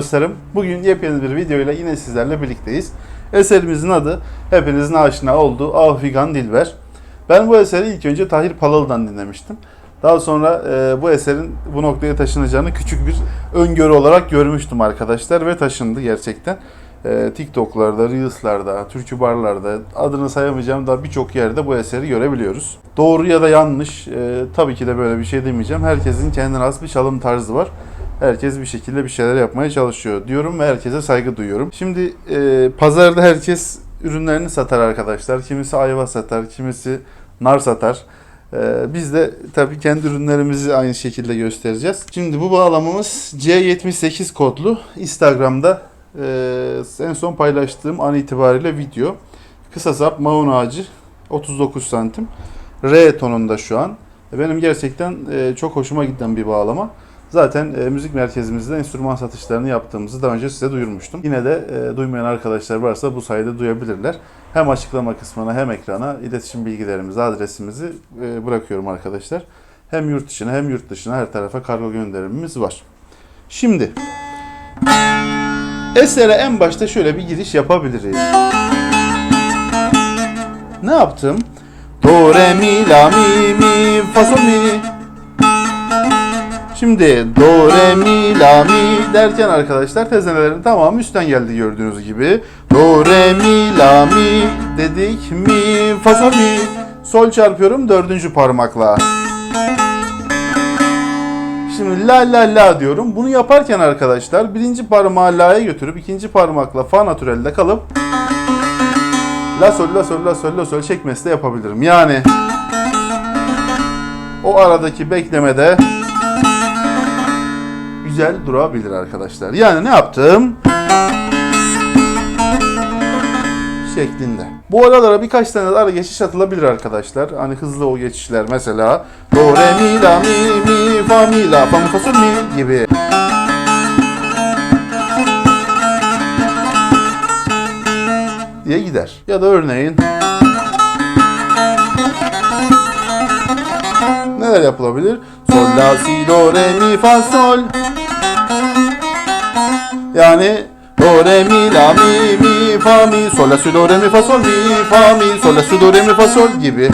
Dostlarım. Bugün yepyeni bir videoyla yine sizlerle birlikteyiz. Eserimizin adı hepinizin aşina olduğu Afigan Dilber. Ben bu eseri ilk önce Tahir Palalı'dan dinlemiştim. Daha sonra e, bu eserin bu noktaya taşınacağını küçük bir öngörü olarak görmüştüm arkadaşlar ve taşındı gerçekten. E, TikTok'larda, Reels'larda, türkü barlarda adını sayamayacağım daha birçok yerde bu eseri görebiliyoruz. Doğru ya da yanlış e, tabii ki de böyle bir şey demeyeceğim. Herkesin kendine has bir çalım tarzı var. Herkes bir şekilde bir şeyler yapmaya çalışıyor diyorum ve herkese saygı duyuyorum. Şimdi e, pazarda herkes ürünlerini satar arkadaşlar. Kimisi ayva satar, kimisi nar satar. E, biz de tabii kendi ürünlerimizi aynı şekilde göstereceğiz. Şimdi bu bağlamamız C78 kodlu. Instagram'da e, en son paylaştığım an itibariyle video. Kısa sap maun ağacı 39 santim. R tonunda şu an. Benim gerçekten e, çok hoşuma giden bir bağlama. Zaten e, müzik merkezimizde enstrüman satışlarını yaptığımızı daha önce size duyurmuştum. Yine de e, duymayan arkadaşlar varsa bu sayede duyabilirler. Hem açıklama kısmına hem ekrana iletişim bilgilerimizi, adresimizi e, bırakıyorum arkadaşlar. Hem yurt içine hem yurt dışına her tarafa kargo gönderimimiz var. Şimdi esere en başta şöyle bir giriş yapabiliriz. Ne yaptım? Do, re, mi, la, mi, mi, fa, sol, mi. Şimdi do, re, mi, la, mi derken arkadaşlar tezenelerin tamamı üstten geldi gördüğünüz gibi. Do, re, mi, la, mi dedik. Mi, fa, sol, mi. Sol çarpıyorum dördüncü parmakla. Şimdi la la la diyorum. Bunu yaparken arkadaşlar birinci parmağı la'ya götürüp ikinci parmakla fa natürelde kalıp la sol la sol la sol la sol çekmesi de yapabilirim. Yani o aradaki beklemede güzel durabilir arkadaşlar. Yani ne yaptım? şeklinde. Bu aralara birkaç tane ara geçiş atılabilir arkadaşlar. Hani hızlı o geçişler mesela do re mi la mi mi fa mi la fa mi fa sol mi gibi. diye gider. Ya da örneğin neler yapılabilir? Sol la si do re mi fa sol. Yani do re mi la mi mi fa mi sol la si do re mi fa sol mi fa mi sol la si do re mi fa sol gibi.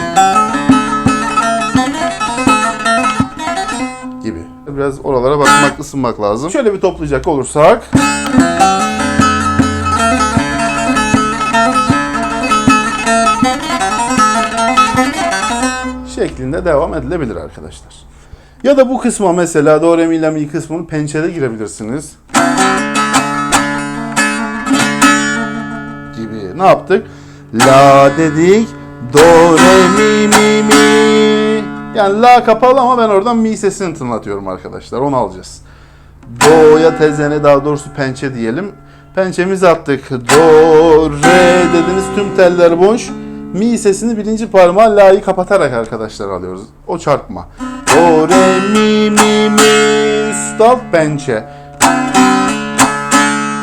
Gibi. Biraz oralara bakmak, ısınmak lazım. Şöyle bir toplayacak olursak. şeklinde devam edilebilir arkadaşlar. Ya da bu kısma mesela do re mi la mi kısmını pençede girebilirsiniz. Gibi. Ne yaptık? La dedik. Do re mi mi mi. Yani la kapalı ama ben oradan mi sesini tınlatıyorum arkadaşlar. Onu alacağız. Do'ya tezene daha doğrusu pençe diyelim. Pençemizi attık. Do, re dediniz tüm teller boş. Mi sesini birinci parmağı la'yı kapatarak arkadaşlar alıyoruz. O çarpma. Do, re, mi, mi, mi, stop pençe.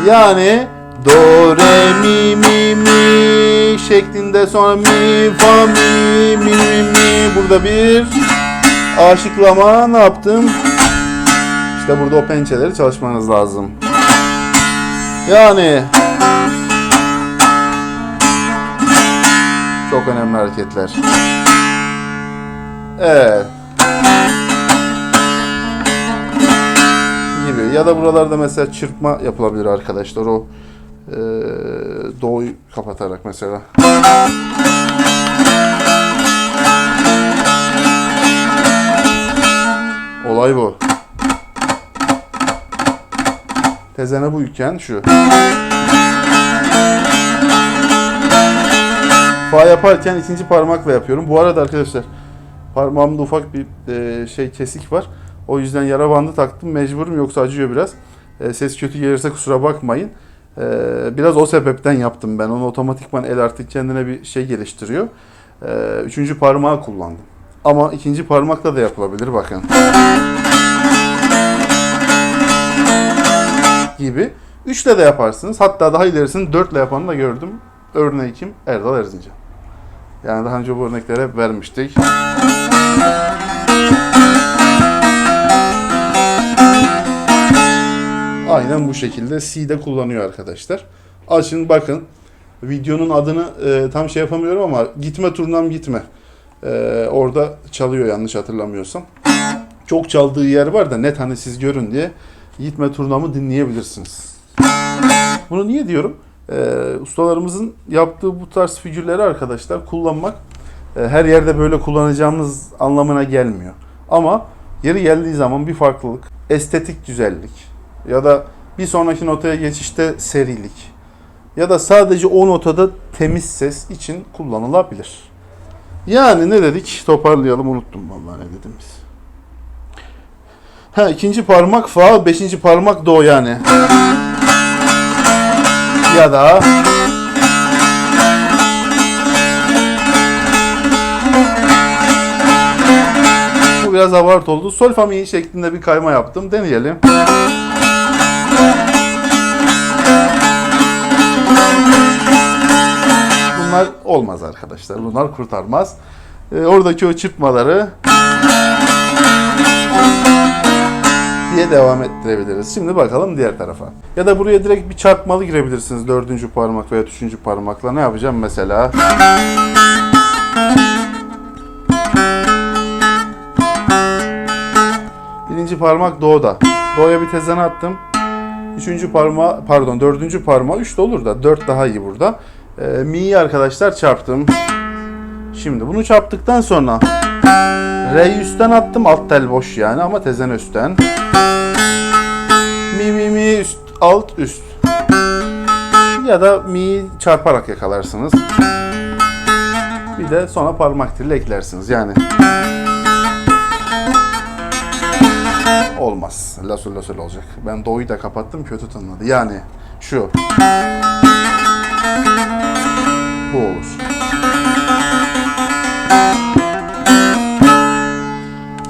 Yani do, re, mi, mi, mi şeklinde sonra mi, fa, mi, mi, mi, mi. Burada bir aşıklama ne yaptım? İşte burada o pençeleri çalışmanız lazım. Yani çok önemli hareketler. Evet. Gibi. Ya da buralarda mesela çırpma yapılabilir arkadaşlar. O e, doğuyu kapatarak mesela. Olay bu. Tezene buyken şu. Fa yaparken ikinci parmakla yapıyorum. Bu arada arkadaşlar parmağımda ufak bir e, şey kesik var. O yüzden yara bandı taktım. Mecburum yoksa acıyor biraz. E, ses kötü gelirse kusura bakmayın. E, biraz o sebepten yaptım ben. Onu otomatikman el artık kendine bir şey geliştiriyor. E, üçüncü parmağı kullandım. Ama ikinci parmakla da yapılabilir bakın. Gibi. Üçle de yaparsınız. Hatta daha ilerisini dörtle yapanı da gördüm. Örneği kim? Erdal Erzincan. Yani daha önce bu örnekleri hep vermiştik. Aynen bu şekilde C'de kullanıyor arkadaşlar. Açın bakın. Videonun adını e, tam şey yapamıyorum ama gitme turnam gitme. E, orada çalıyor yanlış hatırlamıyorsam. Çok çaldığı yer var da net hani siz görün diye gitme turnamı dinleyebilirsiniz. Bunu niye diyorum? E, ustalarımızın yaptığı bu tarz figürleri arkadaşlar kullanmak e, her yerde böyle kullanacağımız anlamına gelmiyor. Ama yeri geldiği zaman bir farklılık, estetik güzellik ya da bir sonraki notaya geçişte serilik ya da sadece o notada temiz ses için kullanılabilir. Yani ne dedik? Toparlayalım unuttum vallahi ne dedim biz. Ha ikinci parmak fa, beşinci parmak do yani. Ya da bu biraz abart oldu. Sol fa mi şeklinde bir kayma yaptım. Deneyelim. Bunlar olmaz arkadaşlar. Bunlar kurtarmaz. Ee, oradaki o çırpmaları diye devam ettirebiliriz. Şimdi bakalım diğer tarafa. Ya da buraya direkt bir çarpmalı girebilirsiniz. Dördüncü parmak veya üçüncü parmakla. Ne yapacağım mesela? Birinci parmak doğuda. Doğuya bir tezen attım. Üçüncü parmağı, pardon dördüncü parmağı üç de olur da dört daha iyi burada. Ee, mi'yi arkadaşlar çarptım. Şimdi bunu çarptıktan sonra Re'yi üstten attım alt tel boş yani ama tezen üstten. Mi mi mi üst alt üst. Ya da mi'yi çarparak yakalarsınız. Bir de sonra parmak dili eklersiniz yani. Olmaz. Lasol lasol olacak. Ben do'yu da kapattım kötü tınladı. Yani şu. Bu olur.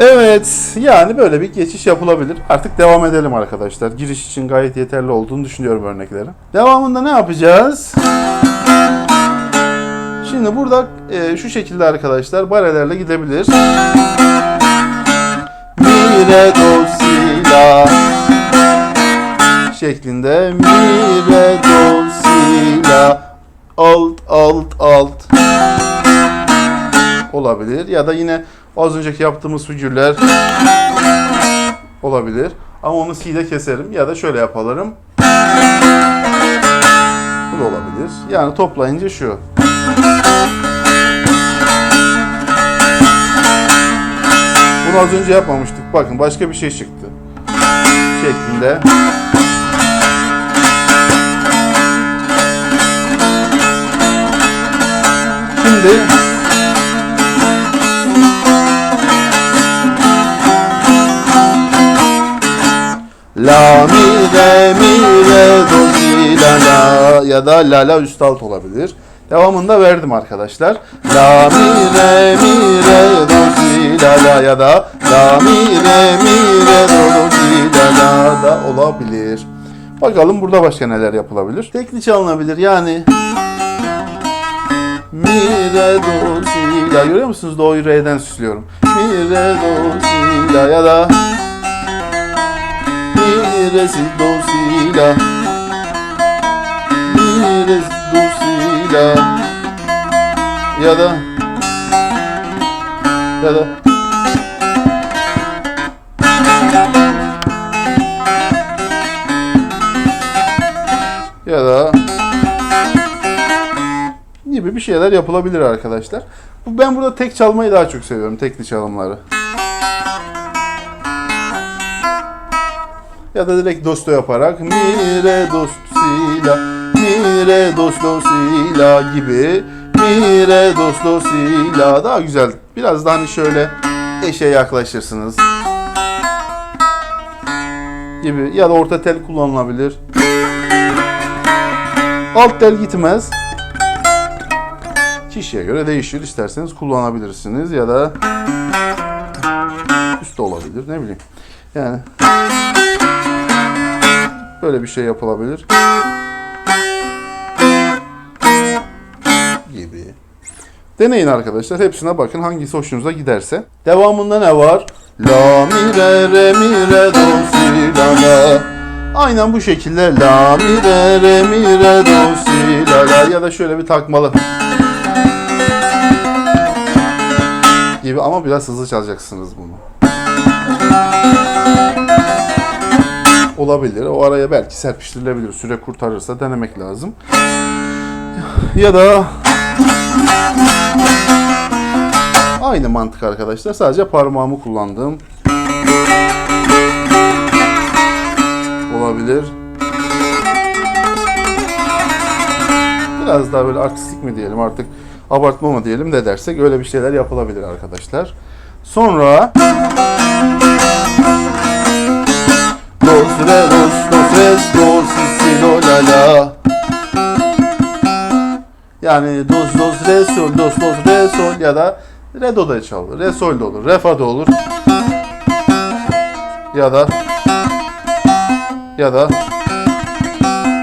Evet, yani böyle bir geçiş yapılabilir. Artık devam edelim arkadaşlar. Giriş için gayet yeterli olduğunu düşünüyorum örnekleri. Devamında ne yapacağız? Şimdi burada e, şu şekilde arkadaşlar barelerle gidebilir. Mi, re, do, si, la şeklinde mi, re, alt, alt, alt olabilir. Ya da yine az önceki yaptığımız figürler olabilir. Ama onu C'de keserim ya da şöyle yaparım. Bu da olabilir. Yani toplayınca şu. Bunu az önce yapmamıştık. Bakın başka bir şey çıktı. Şeklinde. Şimdi La mi re mi re do si la la ya da la la üst alt olabilir. Devamında verdim arkadaşlar. La mi re mi re do si la la ya da la mi re mi re do si la la da olabilir. Bakalım burada başka neler yapılabilir. Tekli çalınabilir yani. Mi re do si la görüyor musunuz? Do'yu re'den süslüyorum. Mi re do si la ya da mi re si do si la mi re do si la ya da ya da ya da gibi bir şeyler yapılabilir arkadaşlar. Bu ben burada tek çalmayı daha çok seviyorum. Tekli çalımları. Ya da direkt dosto yaparak mi re dost si la mi re dost do si la gibi mi re dost do si la daha güzel. Biraz daha hani şöyle eşe yaklaşırsınız. Gibi ya da orta tel kullanılabilir. Alt tel gitmez. Kişiye göre değişir. İsterseniz kullanabilirsiniz ya da üstte olabilir ne bileyim. Yani böyle bir şey yapılabilir. Gibi. Deneyin arkadaşlar. Hepsine bakın hangisi hoşunuza giderse. Devamında ne var? La mi re re mi re do si la la Aynen bu şekilde la mi re re mi re do si la la ya da şöyle bir takmalı gibi ama biraz hızlı çalacaksınız bunu. Olabilir. O araya belki serpiştirilebilir. Süre kurtarırsa denemek lazım. Ya da aynı mantık arkadaşlar. Sadece parmağımı kullandım. Olabilir. Biraz daha böyle artistik mi diyelim artık abartma mı diyelim de dersek öyle bir şeyler yapılabilir arkadaşlar. Sonra Dos, re, dos, dos, res, do, si, do, la, la. Yani dos, dos, re, sol, dos, dos, re, sol ya da re, do da çalır. Re, sol da olur. Re, fa da olur. Ya da ya da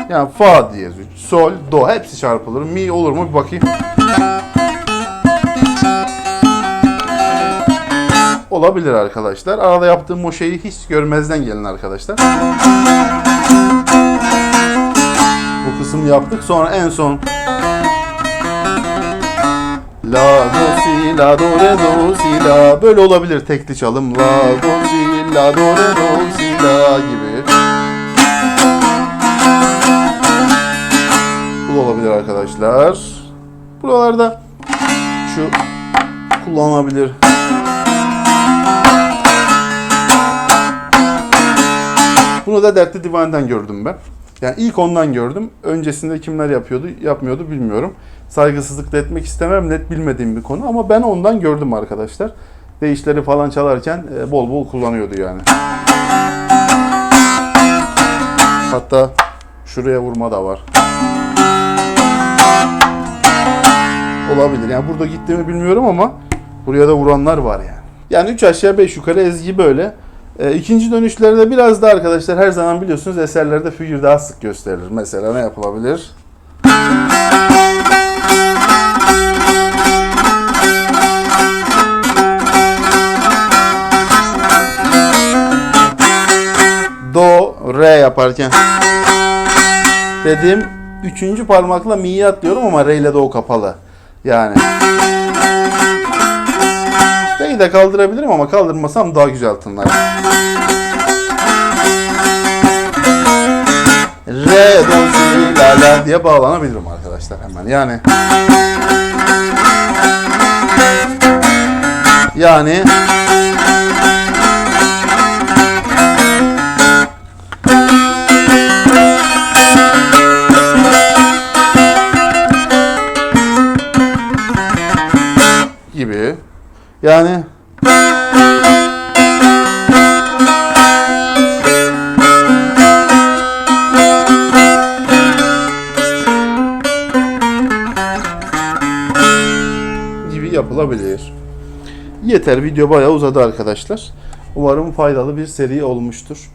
yani fa diyez 3, sol, do hepsi çarpılır. Mi olur mu bir bakayım. Olabilir arkadaşlar. Arada yaptığım o şeyi hiç görmezden gelin arkadaşlar. Bu kısım yaptık. Sonra en son La do si la do re do si la böyle olabilir tekli çalım la do si la do re do si la gibi. Bu olabilir arkadaşlar. Buralarda şu kullanılabilir. Bunu da Dertli Divan'dan gördüm ben. Yani ilk ondan gördüm. Öncesinde kimler yapıyordu, yapmıyordu bilmiyorum. Saygısızlık da etmek istemem, net bilmediğim bir konu ama ben ondan gördüm arkadaşlar. Değişleri falan çalarken e, bol bol kullanıyordu yani. Hatta şuraya vurma da var. Olabilir. Yani burada gittiğimi bilmiyorum ama buraya da vuranlar var yani. Yani 3 aşağı 5 yukarı ezgi böyle. E, ikinci dönüşlerde biraz da arkadaşlar her zaman biliyorsunuz eserlerde figür daha sık gösterilir. Mesela ne yapılabilir? Do, re yaparken dediğim üçüncü parmakla mi'yi atlıyorum ama re ile do kapalı. Yani Re'yi de kaldırabilirim ama kaldırmasam daha güzel tınlar. Re, do, si, la, la diye bağlanabilirim arkadaşlar hemen. Yani yani Yani gibi yapılabilir. Yeter video bayağı uzadı arkadaşlar. Umarım faydalı bir seri olmuştur.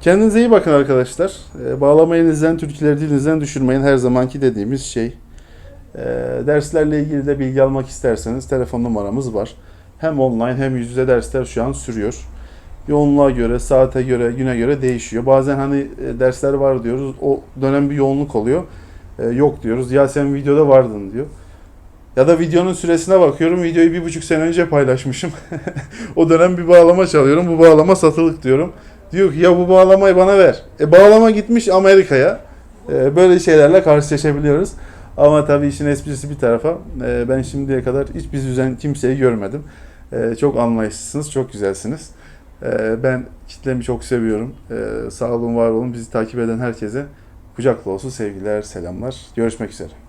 Kendinize iyi bakın arkadaşlar. Ee, Bağlama elinizden, türküleri dilinizden düşürmeyin. Her zamanki dediğimiz şey. Ee, derslerle ilgili de bilgi almak isterseniz telefon numaramız var. Hem online hem yüz yüze dersler şu an sürüyor. Yoğunluğa göre, saate göre, güne göre değişiyor. Bazen hani e, dersler var diyoruz. O dönem bir yoğunluk oluyor. Ee, yok diyoruz. Ya sen videoda vardın diyor. Ya da videonun süresine bakıyorum. Videoyu bir buçuk sene önce paylaşmışım. o dönem bir bağlama çalıyorum. Bu bağlama satılık diyorum. Diyor ki ya bu bağlamayı bana ver. E bağlama gitmiş Amerika'ya. E, böyle şeylerle karşılaşabiliyoruz. Ama tabii işin esprisi bir tarafa. e, ben şimdiye kadar hiç bizi üzen kimseyi görmedim. E, çok anlayışlısınız, çok güzelsiniz. E, ben kitlemi çok seviyorum. E, sağ olun, var olun. Bizi takip eden herkese kucak dolusu sevgiler, selamlar. Görüşmek üzere.